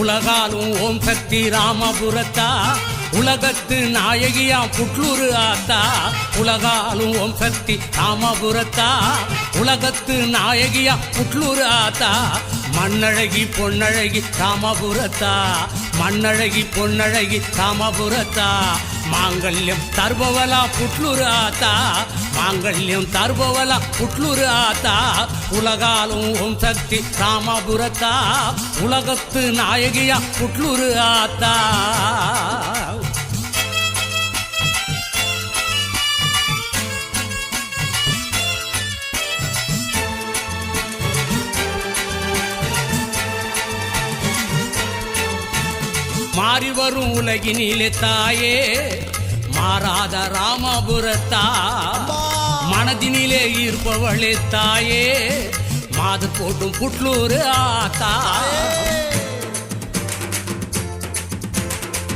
உலகாலும் ஓம் சக்தி ராமபுரத்தா. உலகத்து நாயகியா புட்லூரு ஆத்தா. உலகாலும் ஓம் சக்தி ராமபுரத்தா. உலகத்து நாயகியா புட்லூரு ஆத்தா. மண்ணழகி பொன்னழகி ராமபுரத்தா. மண்ணழகி பொன்னழகி ராமபுரத்தா. மாங்கல்யம் தர்பவலா புட்லூரு ஆத்தா. மாங்கல்யம் தர்பவலா புட்லூரு ஆத்தா உலகாலும் ஓம் சக்தி ராமபுரத்தா உலகத்து நாயகியா புட்லூரு ஆத்தா. மாறி வரும் உலகினிலே தாயே மாறாத ராமபுரத்தா? மனதினிலே ஈர்ப்பவளே தாயே மாது போட்டும் புட்லூர் ஆத்தா.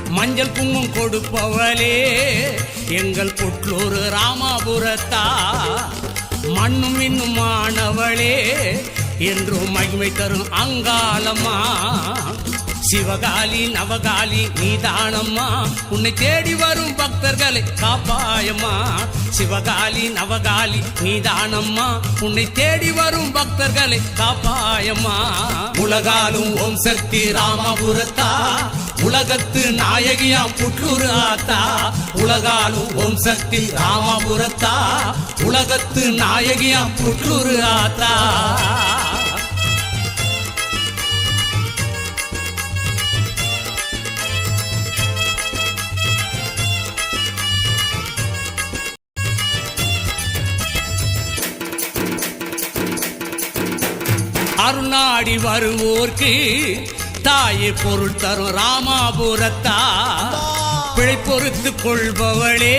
மஞ்சள் குங்குமம் கொடுப்பவளே எங்கள் புட்லூர் ராமபுரத்தா. மண்ணும் இன்னும் மாணவளே என்றும் மகிமை தரும் அங்காளம்மா. சிவகாலி நவகாலி நீதானம்மா. உன்னை தேடி வரும் பக்தர்களை காப்பாயம்மா. சிவகாலி நவகாலி நீதானம்மா. உன்னை தேடி வரும் பக்தர்களை காப்பாயம்மா. உலகாலும் ஓம் சக்தி ராமபுரத்தா. உலகத்து நாயகியா புற்றூர் ஆத்தா. உலகாலும் ஓம் சக்தி ராமபுரத்தா. உலகத்து நாயகியா புற்றூர் ஆத்தா. அருணாடி வருவோர்க்கு தாயை பொருள் தரும் ராமாபுரத்தா. பிழை பொறுத்து கொள்பவளே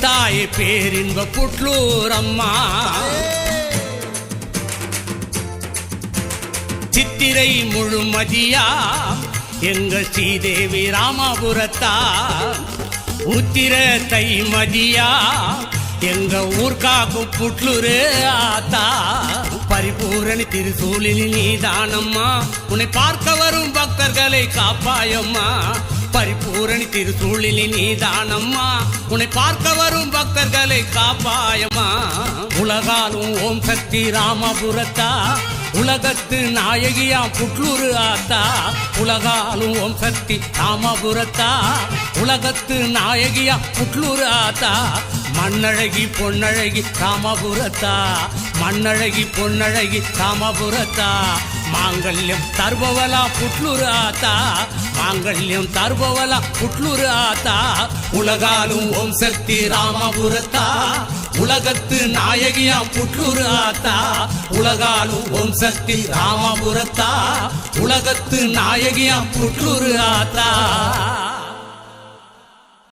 தாயை பேரின்ப புட்லூர் அம்மா. சித்திரை முழுமதியா எங்கள் ஸ்ரீதேவி ராமாபுரத்தா. உத்திர தை மதியா எங்க ஊர்காக்கும் புட்லூரு ஆ. பரிபூரணி திருசூலில் நீதானம்மா. உன்னை பார்க்க வரும் பக்தர்களை காப்பாயம்மா. பரிபூரணி திருசூழில் நீதானம்மா. உன்னை பார்க்க வரும் பக்தர்களை காப்பாயம்மா. உலகாலும் ஓம் சக்தி ராமபுரத்தா. உலகத்து நாயகியா புட்லூரு ஆத்தா. உலகாலும் ஓம் சக்தி ராமபுரத்தா. உலகத்து நாயகியா புட்லூரு ஆத்தா. மண்ணழகி பொன்னழகி ராமபுரத்தா. மண்ணழகி பொன்னழகி தாமபுரத்தா. மாங்கல்யம் தர்பவலா புட்லுரு ஆத்தா. மாங்கல்யம் தர்பவலா புட்லுரு ஆத்தா. உலகாலும் ஓம் சக்தி ராமபுரத்தா. உலகத்து நாயகியா புட்லுரு ஆத்தா. உலகாலும் ஓம் சக்தி ராமபுரத்தா. உலகத்து நாயகியா புட்லுரு ஆத்தா.